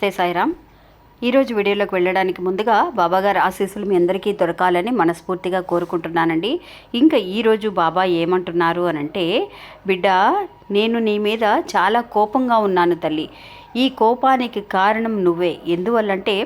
నమస్తే సాయిరామ్. ఈరోజు వీడియోలోకి వెళ్ళడానికి ముందుగా బాబాగారి ఆశీస్సులు మీ అందరికీ దొరకాలని మనస్ఫూర్తిగా కోరుకుంటున్నానండి. ఇంకా ఈరోజు బాబా ఏమంటున్నారు అనంటే బిడ్డ నేను నీ మీద చాలా కోపంగా ఉన్నాను తల్లి. ఈ కోపానికి కారణం నువ్వే. ఎందువల్లంటే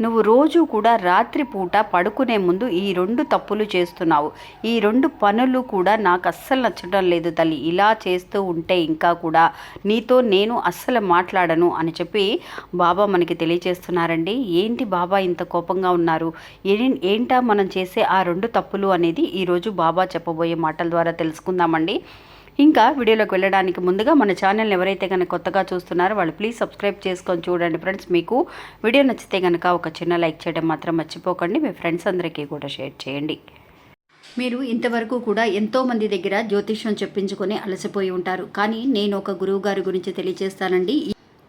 నువ్వు రోజు కూడా రాత్రిపూట పడుకునే ముందు ఈ రెండు తప్పులు చేస్తున్నావు. ఈ రెండు పనులు కూడా నాకు అస్సలు నచ్చడం లేదు తల్లి. ఇలా చేస్తూ ఉంటే ఇంకా కూడా నీతో నేను అస్సలు మాట్లాడను అని చెప్పి బాబా మనకి తెలియజేస్తున్నారండి ఏంటి బాబా ఇంత కోపంగా ఉన్నారు? ఏ ఏంటా మనం చేసే ఆ రెండు తప్పులు అనేది ఈరోజు బాబా చెప్పబోయే మాటల ద్వారా తెలుసుకుందామండి. ఇంకా వీడియోలోకి వెళ్ళడానికి ముందుగా మన ఛానల్ని ఎవరైతే కనుక కొత్తగా చూస్తున్నారో వాళ్ళు ప్లీజ్ సబ్స్క్రైబ్ చేసుకొని చూడండి ఫ్రెండ్స్ మీకు వీడియో నచ్చితే కనుక ఒక చిన్న లైక్ చేయడం మాత్రం మర్చిపోకండి. మీ ఫ్రెండ్స్ అందరికీ కూడా షేర్ చేయండి. మీరు ఇంతవరకు కూడా ఎంతో మంది దగ్గర జ్యోతిష్యం చెప్పించుకొని అలసిపోయి ఉంటారు. కానీ నేను ఒక గురువు గారి గురించి తెలియజేస్తానండి.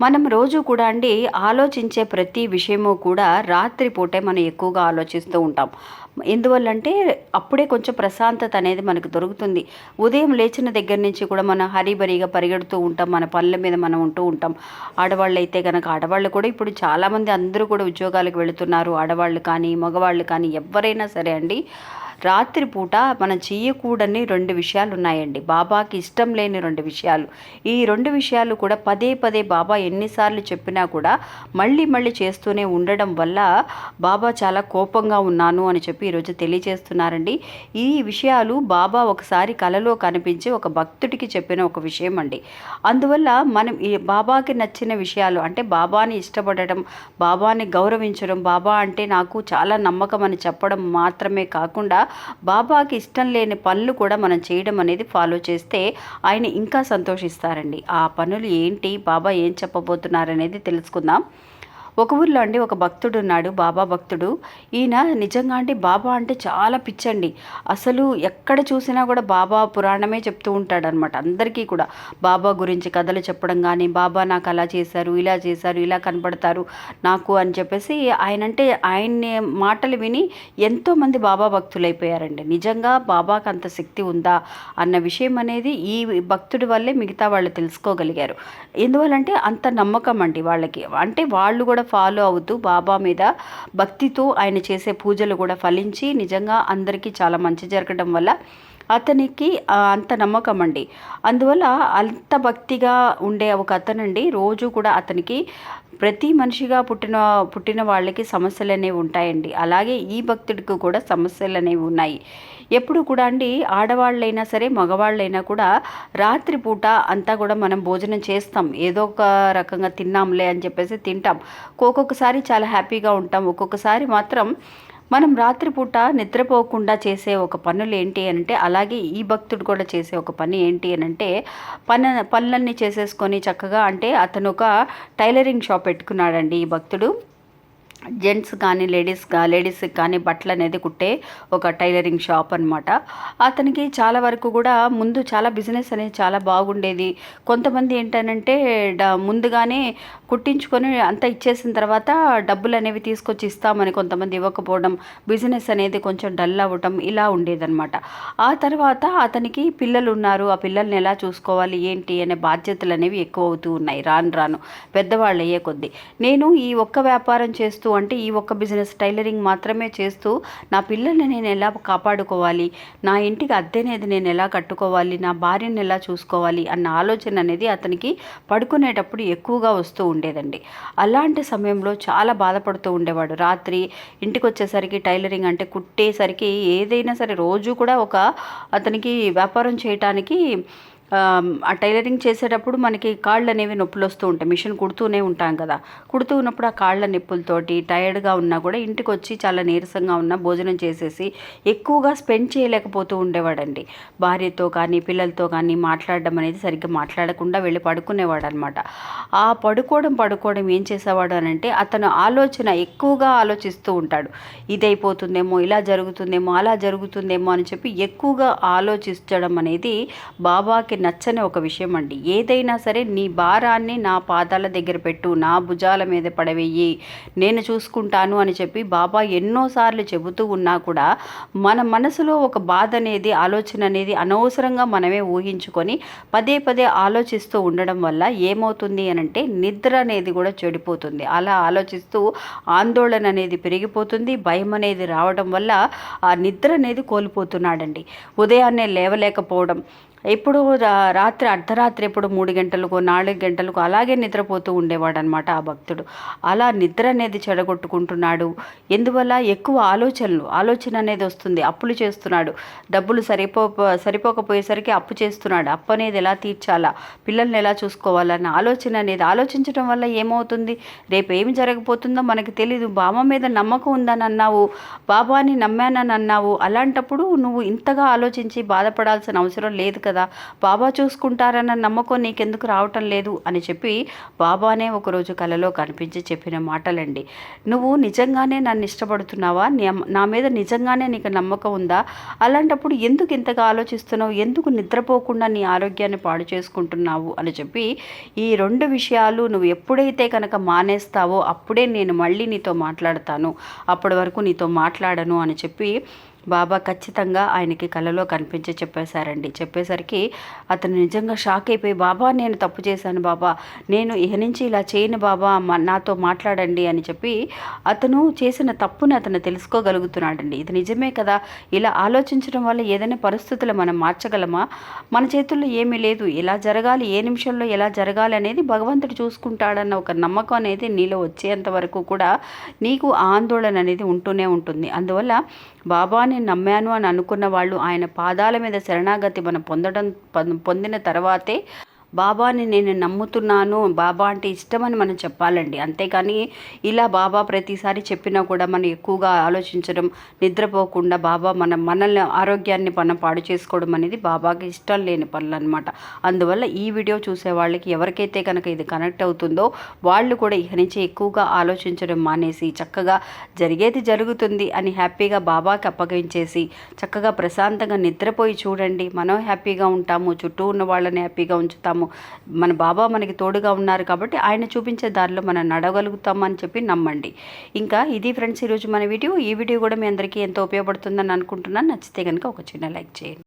మనం రోజు కూడా అండి ఆలోచించే ప్రతి విషయము కూడా రాత్రిపూటే మనం ఎక్కువగా ఆలోచిస్తూ ఉంటాం. ఎందువల్లంటే అప్పుడే కొంచెం ప్రశాంతత అనేది మనకు దొరుకుతుంది. ఉదయం లేచిన దగ్గర నుంచి కూడా మనం హరీబరీగా పరిగెడుతూ ఉంటాం. మన పనుల మీద మనం ఉంటూ ఉంటాం. ఆడవాళ్ళు అయితే కనుక ఆడవాళ్ళు కూడా ఇప్పుడు చాలామంది అందరూ కూడా ఉద్యోగాలకు వెళుతున్నారు. ఆడవాళ్ళు కానీ మగవాళ్ళు కానీ ఎవరైనా సరే అండి రాత్రిపూట మనం చేయకూడని రెండు విషయాలు ఉన్నాయండి బాబాకి ఇష్టం లేని రెండు విషయాలు. ఈ రెండు విషయాలు కూడా పదే పదే బాబా ఎన్నిసార్లు చెప్పినా కూడా మళ్ళీ మళ్ళీ చేస్తూనే ఉండడం వల్ల బాబా చాలా కోపంగా ఉన్నాను అని చెప్పి ఈరోజు తెలియజేస్తున్నారండి. ఈ విషయాలు బాబా ఒకసారి కలలో కనిపించి ఒక భక్తుడికి చెప్పిన ఒక విషయం అండి అందువల్ల మనం ఈ బాబాకి నచ్చిన విషయాలు అంటే బాబాని ఇష్టపడటం బాబాని గౌరవించడం బాబా అంటే నాకు చాలా నమ్మకం అని చెప్పడం మాత్రమే కాకుండా బాబాకి ఇష్టం లేని పనులు కూడా మనం చేయడం అనేది ఫాలో చేస్తే ఆయన ఇంకా సంతోషిస్తారండి. ఆ పనులు ఏంటి? బాబా ఏం చెప్పబోతున్నారనేది తెలుసుకుందాం. ఒక ఊర్లో అండి ఒక భక్తుడు ఉన్నాడు బాబా భక్తుడు. ఈయన నిజంగా అంటే బాబా అంటే చాలా పిచ్చండి. అసలు ఎక్కడ చూసినా కూడా బాబా పురాణమే చెప్తూ ఉంటాడు అనమాట అందరికీ కూడా. బాబా గురించి కథలు చెప్పడం కానీ బాబా నాకు అలా చేశారు ఇలా చేశారు ఇలా కనపడతారు నాకు అని చెప్పేసి ఆయన అంటే ఆయన్ని మాటలు విని ఎంతోమంది బాబా భక్తులైపోయారండి. నిజంగా బాబాకి అంత శక్తి ఉందా అన్న విషయం అనేది ఈ భక్తుడి వల్లే మిగతా వాళ్ళు తెలుసుకోగలిగారు. ఎందువల్లంటే అంత నమ్మకం అండి వాళ్ళకి. అంటే వాళ్ళు కూడా ఫాలో అవుతూ బాబా మీద భక్తితో ఆయన చేసే పూజలు కూడా ఫలించి నిజంగా అందరికీ చాలా మంచి జరగడం వల్ల అతనికి అంత నమ్మకం అండి. అందువల్ల అంత భక్తిగా ఉండే ఒక అతనండి. రోజు కూడా అతనికి ప్రతి మనిషిగా పుట్టిన పుట్టిన వాళ్ళకి సమస్యలు అనేవి ఉంటాయండి. అలాగే ఈ భక్తుడికి కూడా సమస్యలు అనేవి ఉన్నాయి. ఎప్పుడు కూడా అండి ఆడవాళ్ళైనా సరే మగవాళ్ళైనా కూడా రాత్రిపూట అంతా కూడా మనం భోజనం చేస్తాం. ఏదో ఒక రకంగా తిన్నాంలే అని చెప్పేసి తింటాం. ఒక్కొక్కసారి చాలా హ్యాపీగా ఉంటాం. ఒక్కొక్కసారి మాత్రం మనం రాత్రిపూట నిద్రపోకుండా చేసే ఒక పనులు ఏంటి అంటే అలాగే ఈ భక్తుడు కూడా చేసే ఒక పని ఏంటి అని అంటే పని పనులన్నీ చేసేసుకొని చక్కగా అంటే అతను ఒక టైలరింగ్ షాప్ పెట్టుకున్నాడండి ఈ భక్తుడు. జెంట్స్ కానీ లేడీస్ లేడీస్కి కానీ బట్టలు అనేది కుట్టే ఒక టైలరింగ్ షాప్ అనమాట అతనికి చాలా వరకు కూడా ముందు చాలా బిజినెస్ అనేది చాలా బాగుండేది. కొంతమంది ఏంటనంటే డ ముందుగానే కుట్టించుకొని అంతా ఇచ్చేసిన తర్వాత డబ్బులు అనేవి తీసుకొచ్చి ఇస్తామని కొంతమంది ఇవ్వకపోవడం బిజినెస్ అనేది కొంచెం డల్ అవ్వటం ఇలా ఉండేదన్నమాట. ఆ తర్వాత అతనికి పిల్లలు ఉన్నారు. ఆ పిల్లల్ని ఎలా చూసుకోవాలి ఏంటి అనే బాధ్యతలు అనేవి ఎక్కువ అవుతూ ఉన్నాయి. రాను రాను. పెద్దవాళ్ళు అయ్యే కొద్దీ. నేను ఈ ఒక్క వ్యాపారం చేస్తూ అంటే ఈ ఒక్క బిజినెస్ టైలరింగ్ మాత్రమే చేస్తూ నా పిల్లల్ని నేను ఎలా కాపాడుకోవాలి? నా ఇంటికి అద్దె అనేది నేను ఎలా కట్టుకోవాలి? నా భార్యను ఎలా చూసుకోవాలి? అన్న ఆలోచన అనేది అతనికి పడుకునేటప్పుడు ఎక్కువగా వస్తూ ఉండేదండి. అలాంటి సమయంలో చాలా బాధపడుతూ ఉండేవాడు. రాత్రి ఇంటికి వచ్చేసరికి టైలరింగ్ అంటే కుట్టేసరికి ఏదైనా సరే రోజు కూడా ఒక అతనికి వ్యాపారం చేయటానికి ఆ టైలరింగ్ చేసేటప్పుడు మనకి కాళ్ళు అనేవి నొప్పులు వస్తూ ఉంటాయి. మిషన్ కుడుతూనే ఉంటాం కదా. కుడుతూ ఉన్నప్పుడు ఆ కాళ్ళ నొప్పులతోటి టైర్డ్గా ఉన్నా కూడా ఇంటికి వచ్చి చాలా నీరసంగా ఉన్న భోజనం చేసేసి ఎక్కువగా స్పెండ్ చేయలేకపోతూ ఉండేవాడండి. భార్యతో కానీ పిల్లలతో కానీ మాట్లాడడం అనేది సరిగ్గా మాట్లాడకుండా వెళ్ళి పడుకునేవాడు అనమాట ఆ పడుకోవడం పడుకోవడం ఏం చేసేవాడు అని అంటే అతను ఆలోచన ఎక్కువగా ఆలోచిస్తూ ఉంటాడు. ఇదైపోతుందేమో ఇలా జరుగుతుందేమో అలా జరుగుతుందేమో అని చెప్పి ఎక్కువగా ఆలోచించడం అనేది బాబాకి నచ్చని ఒక విషయం అండి. ఏదైనా సరే నీ భారాన్ని నా పాదాల దగ్గర పెట్టు నా భుజాల మీద పడవేయి నేను చూసుకుంటాను అని చెప్పి బాబా ఎన్నోసార్లు చెబుతూ ఉన్నా కూడా మన మనసులో ఒక బాధ అనేది ఆలోచన అనేది అనవసరంగా మనమే ఊహించుకొని పదే పదే ఆలోచిస్తూ ఉండడం వల్ల ఏమవుతుంది అని అంటే నిద్ర అనేది కూడా చెడిపోతుంది. అలా ఆలోచిస్తూ ఆందోళన అనేది పెరిగిపోతుంది. భయం అనేది రావడం వల్ల ఆ నిద్ర అనేది కోల్పోతున్నాడండి. ఉదయాన్నే లేవలేకపోవడం ఎప్పుడు రా- రాత్రి అర్ధరాత్రి ఎప్పుడు మూడు గంటలకు నాలుగు గంటలకు అలాగే నిద్రపోతూ ఉండేవాడు అనమాట ఆ భక్తుడు. అలా నిద్ర అనేది చెడగొట్టుకుంటున్నాడు. ఎందువల్ల? ఎక్కువ ఆలోచనలు ఆలోచన అనేది వస్తుంది. అప్పులు చేస్తున్నాడు. డబ్బులు సరిపో సరిపోకపోయేసరికి అప్పు చేస్తున్నాడు. అప్పు అనేది ఎలా తీర్చాలా? పిల్లల్ని ఎలా చూసుకోవాలన్న ఆలోచన అనేది. ఆలోచించడం వల్ల ఏమవుతుంది? రేపు ఏమి జరగబోతుందో మనకి తెలీదు. బామ మీద నమ్మకం ఉందని అన్నావు బాబాని నమ్మానని అన్నావు అలాంటప్పుడు నువ్వు ఇంతగా ఆలోచించి బాధపడాల్సిన అవసరం లేదు కదా. బాబా చూసుకుంటారన్న నమ్మకం నీకెందుకు రావటం లేదు? అని చెప్పి బాబానే ఒకరోజు కలలో కనిపించి చెప్పిన మాటలండి. నువ్వు నిజంగానే నన్ను ఇష్టపడుతున్నావా? నీ- నా మీద నిజంగానే నీకు నమ్మకం ఉందా? అలాంటప్పుడు ఎందుకు ఇంతగా ఆలోచిస్తున్నావు? ఎందుకు నిద్రపోకుండా నీ ఆరోగ్యాన్ని పాడు చేసుకుంటున్నావు? అని చెప్పి ఈ రెండు విషయాలు నువ్వు ఎప్పుడైతే కనుక మానేస్తావో అప్పుడే నేను మళ్ళీ నీతో మాట్లాడతాను. అప్పటి వరకు నీతో మాట్లాడను అని చెప్పి బాబా ఖచ్చితంగా ఆయనకి కలలో కనిపించి చెప్పేశారండి. చెప్పేసరికి అతను నిజంగా షాక్ అయిపోయి బాబా నేను తప్పు చేశాను బాబా. నేను ఇహ నుంచి ఇలా చేయను బాబా. నాతో మాట్లాడండి అని చెప్పి అతను చేసిన తప్పుని అతను తెలుసుకోగలుగుతున్నాడండి. ఇది నిజమే కదా? ఇలా ఆలోచించడం వల్ల ఏదైనా పరిస్థితులు మనం మార్చగలమా? మన చేతుల్లో ఏమీ లేదు. ఎలా జరగాలి ఏ నిమిషంలో ఎలా జరగాలి అనేది భగవంతుడు చూసుకుంటాడన్న ఒక నమ్మకం అనేది నీలో వచ్చేంత వరకు కూడా నీకు ఆందోళన అనేది ఉంటూనే ఉంటుంది. అందువల్ల బాబాని నమ్మాను అని అనుకున్న వాళ్ళు ఆయన పాదాల మీద శరణాగతి మనం పొందడం పొందిన తర్వాతే బాబాని నేను నమ్ముతున్నాను బాబా అంటే ఇష్టమని మనం చెప్పాలండి. అంతేకాని ఇలా బాబా ప్రతిసారి చెప్పినా కూడా మనం ఎక్కువగా ఆలోచించడం నిద్రపోకుండా బాబా మన మనల్ని ఆరోగ్యాన్ని మనం పాడు చేసుకోవడం అనేది బాబాకి ఇష్టం లేని పనులు అనమాట అందువల్ల ఈ వీడియో చూసే వాళ్ళకి ఎవరికైతే కనుక ఇది కనెక్ట్ అవుతుందో వాళ్ళు కూడా ఇక నుంచి ఎక్కువగా ఆలోచించడం మానేసి చక్కగా జరిగేది జరుగుతుంది అని హ్యాపీగా బాబాకి అప్పగించేసి చక్కగా ప్రశాంతంగా నిద్రపోయి చూడండి. మనం హ్యాపీగా ఉంటాము చుట్టూ ఉన్న వాళ్ళని హ్యాపీగా ఉంచుతాము మన బాబా మనకి తోడుగా ఉన్నారు కాబట్టి ఆయన చూపించే దారిలో మనం నడవగలుగుతామని చెప్పి నమ్మండి. ఇంకా ఇది ఫ్రెండ్స్ ఈరోజు మన వీడియో. ఈ వీడియో కూడా మీ అందరికీ ఎంతో ఉపయోగపడుతుందని అనుకుంటున్నాను. నచ్చితే కనుక ఒక చిన్న లైక్ చేయండి.